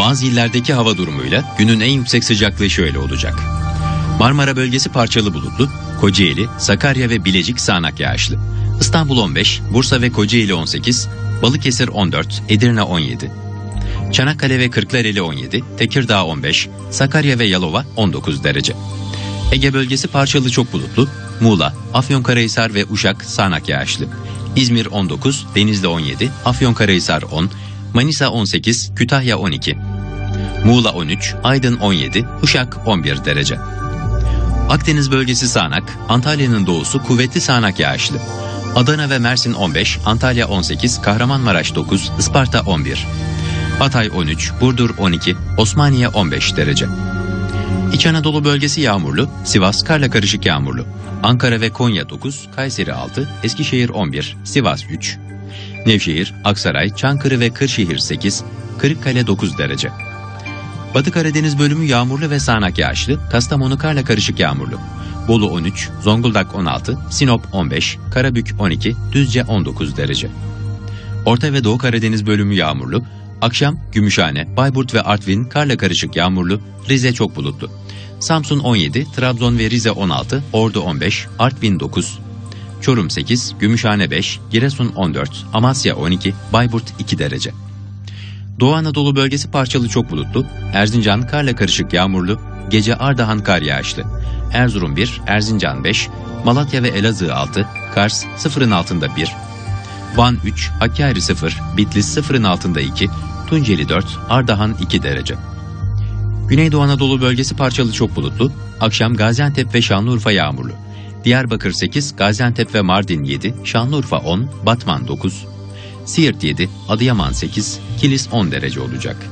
Bazı illerdeki hava durumuyla günün en yüksek sıcaklığı şöyle olacak. Marmara bölgesi parçalı bulutlu, Kocaeli, Sakarya ve Bilecik sağanak yağışlı. İstanbul 15, Bursa ve Kocaeli 18, Balıkesir 14, Edirne 17. Çanakkale ve Kırklareli 17, Tekirdağ 15, Sakarya ve Yalova 19 derece. Ege bölgesi parçalı çok bulutlu, Muğla, Afyonkarahisar ve Uşak sağanak yağışlı. İzmir 19, Denizli 17, Afyonkarahisar 10, Manisa 18, Kütahya 12. Muğla 13, Aydın 17, Uşak 11 derece. Akdeniz bölgesi sağanak, Antalya'nın doğusu kuvvetli sağanak yağışlı. Adana ve Mersin 15, Antalya 18, Kahramanmaraş 9, Isparta 11. Hatay 13, Burdur 12, Osmaniye 15 derece. İç Anadolu bölgesi yağmurlu, Sivas karla karışık yağmurlu. Ankara ve Konya 9, Kayseri 6, Eskişehir 11, Sivas 3. Nevşehir, Aksaray, Çankırı ve Kırşehir 8, Kırıkkale 9 derece. Batı Karadeniz bölümü yağmurlu ve sağanak yağışlı, Kastamonu karla karışık yağmurlu. Bolu 13, Zonguldak 16, Sinop 15, Karabük 12, Düzce 19 derece. Orta ve Doğu Karadeniz bölümü yağmurlu, akşam Gümüşhane, Bayburt ve Artvin karla karışık yağmurlu, Rize çok bulutlu. Samsun 17, Trabzon ve Rize 16, Ordu 15, Artvin 9, Çorum 8, Gümüşhane 5, Giresun 14, Amasya 12, Bayburt 2 derece. Doğu Anadolu bölgesi parçalı çok bulutlu, Erzincan karla karışık yağmurlu, gece Ardahan kar yağışlı. Erzurum 1, Erzincan 5, Malatya ve Elazığ 6, Kars sıfırın altında 1, Van 3, Hakkari 0, Bitlis sıfırın altında 2, Tunceli 4, Ardahan 2 derece. Güneydoğu Anadolu bölgesi parçalı çok bulutlu, akşam Gaziantep ve Şanlıurfa yağmurlu. Diyarbakır 8, Gaziantep ve Mardin 7, Şanlıurfa 10, Batman 9, Siirt 7, Adıyaman 8, Kilis 10 derece olacak.